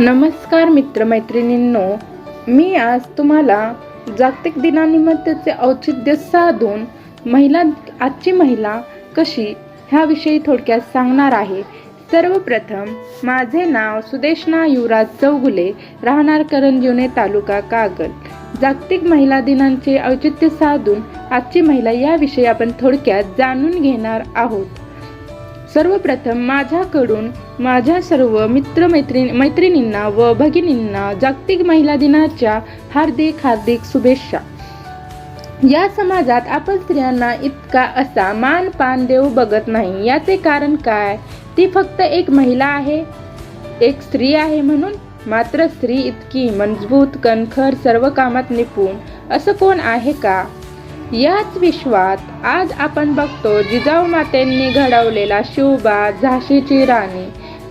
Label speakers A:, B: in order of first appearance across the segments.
A: नमस्कार मित्रमैत्रिणींनो मी आज तुम्हाला जागतिक दिनानिमित्तचे औचित्य साधून महिला आजची महिला कशी ह्याविषयी थोडक्यात सांगणार आहे. सर्वप्रथम माझे नाव सुदेशना युवराज चौगुले राहणार करंजीवने तालुका कागल जागतिक महिला दिनांचे औचित्य साधून आजची महिला याविषयी आपण थोडक्यात जाणून घेणार आहोत. सर्वप्रथम माझ्याकडून माझ्या सर्व मित्रमैत्रिणी मैत्रिणींना व भगिनींना जागतिक महिला दिनाच्या हार्दिक हार्दिक शुभेच्छा. या समाजात आपण स्त्रियांना इतका असा मान पान देऊ बघत नाही. याचे कारण काय? ती फक्त एक महिला आहे. एक स्त्री आहे म्हणून मात्र स्त्री इतकी मजबूत कणखर सर्व कामात निपुण असं कोण आहे का? याच विश्वात आज आपण बघतो जिजाऊ मातेंनी घडवलेला शिवबा झाशीची राणी.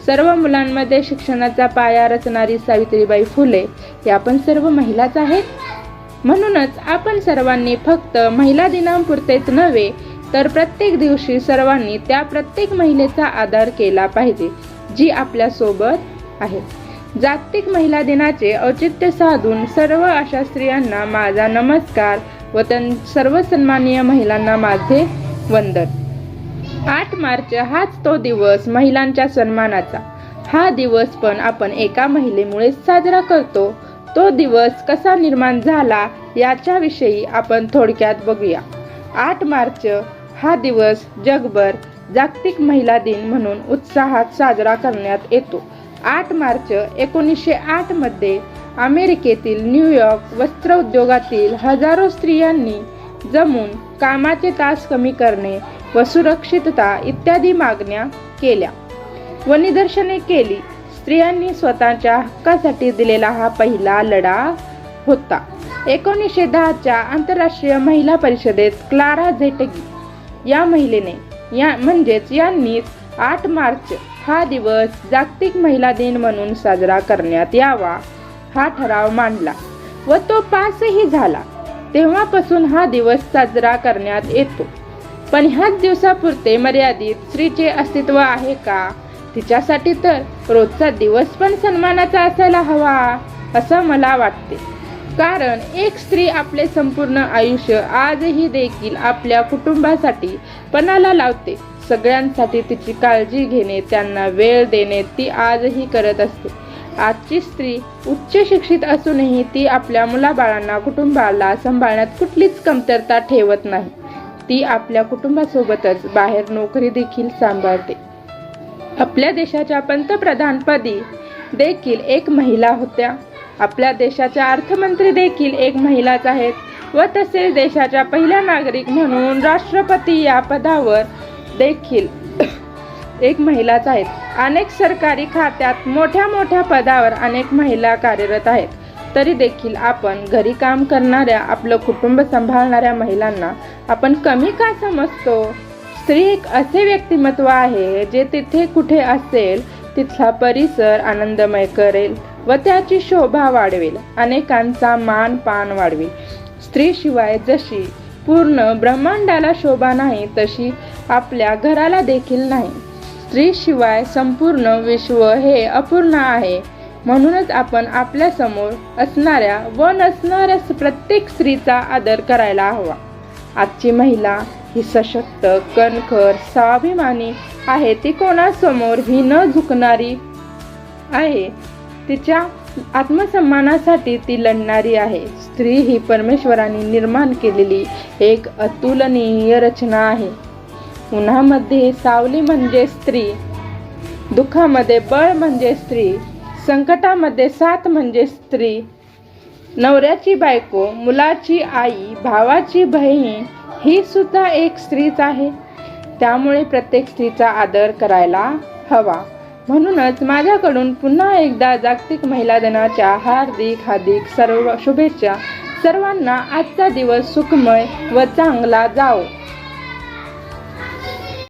A: सर्व मुलांमध्ये शिक्षणाचा पाया रचणारी सावित्रीबाई फुले या पण सर्व महिलाच आहेत? म्हणूनच आपण सर्वांनी फक्त महिला दिनापुरतेच नव्हे तर प्रत्येक दिवशी सर्वांनी त्या प्रत्येक महिलेचा आदर केला पाहिजे जी आपल्यासोबत आहे. जागतिक महिला दिनाचे औचित्य साधून सर्व अशा स्त्रियांना माझा नमस्कार व त्यां सर्व सन्माननीय महिलांना माझे वंदन. आठ मार्च हाच तो दिवस महिलांच्या सन्मानाचा. हा दिवस पण आपण एका महिलेमुळे साजरा करतो. तो दिवस कसा निर्माण झाला याच्याविषयी आपण थोडक्यात बघूया. आठ मार्च हा दिवस जगभर जागतिक महिला दिन म्हणून उत्साहात साजरा करण्यात येतो. आठ मार्च एकोणीसशे आठमध्ये मध्ये अमेरिकेतील न्यूयॉर्क वस्त्र उद्योगातील हजारो स्त्रियांनी जमून कामाचे तास कमी करणे व सुरक्षितता इत्यादी मागण्या केल्या. व निदर्शने केली. स्त्रियांनी स्वतःच्या हक्कासाठी दिलेला हा पहिला लढा होता. एकोणीसशे दहाच्या आंतरराष्ट्रीय महिला परिषदेत क्लारा झेटगी या महिलेने या म्हणजेच यांनीच आठ मार्च हा दिवस जागतिक महिला दिन म्हणून साजरा करण्यात यावा. हा ठराव मांडला व तो पासही झाला. तेव्हापासून हा दिवस साजरा करण्यात येतो. पण ह्याच दिवसापुरते मर्यादित स्त्रीचे अस्तित्व आहे का? तिच्यासाठी तर रोजचा दिवस पण सन्मानाचा असायला हवा असं मला वाटते. कारण एक स्त्री आपले संपूर्ण आयुष्य आजही देखील आपल्या कुटुंबासाठी पणाला लावते. सगळ्यांसाठी तिची काळजी घेणे त्यांना वेळ देणे ती आजही करत असते. आजची स्त्री उच्च शिक्षित असूनही ती आपल्या मुलाबाळांना कुटुंबाला सांभाळण्यात कुठलीच कमतरता ठेवत नाही. ती आपल्या कुटुंबासोबतच बाहेर नोकरी देखील सांभाळते. आपल्या देशाच्या पंतप्रधानपदी देखील एक महिला होत्या. आपल्या देशाच्या अर्थमंत्री देखील एक महिलाच आहेत व तसेच देशाच्या पहिल्या नागरिक म्हणून राष्ट्रपती या पदावर देखील एक महिलाच आहेत. अनेक सरकारी खात्यात मोठ्या मोठ्या पदावर अनेक महिला कार्यरत आहेत. तरी देखील आपण घरी काम करणाऱ्या आपलं कुटुंब सांभाळणाऱ्या महिलांना आपण कमी का समजतो? स्त्री एक असे व्यक्तिमत्व आहे जे तिथे कुठे असेल तिथला परिसर आनंदमय करेल व त्याची शोभा वाढवेल. अनेकांचा मान पान वाढवेल स्त्रीशिवाय जशी पूर्ण ब्रह्मांडाला शोभा नाही तशी आपल्या घराला देखील नाही. स्त्रीशिवाय संपूर्ण विश्व हे अपूर्ण आहे. म्हणूनच आपण आपल्यासमोर असणाऱ्या व नसणाऱ्या प्रत्येक स्त्रीचा आदर करायला हवा. आजची महिला ही सशक्त कणखर स्वाभिमानी आहे. ती कोणासमोर ही न झुकणारी आहे. तिच्या आत्मसन्मानासाठी ती लढणारी आहे. स्त्री ही परमेश्वराने निर्माण केलेली एक अतुलनीय रचना आहे. उन्हामध्ये सावली म्हणजे स्त्री दुःखामध्ये बळ म्हणजे स्त्री संकटामध्ये साथ म्हणजे स्त्री. नवऱ्याची बायको मुलाची आई भावाची बहीण ही सुद्धा एक स्त्रीच आहे. त्यामुळे प्रत्येक स्त्रीचा आदर करायला हवा. म्हणूनच माझ्याकडून पुन्हा एकदा जागतिक महिला दिनाच्या हार्दिक हार्दिक सर्व शुभेच्छा. सर्वांना आजचा दिवस सुखमय व चांगला जाओ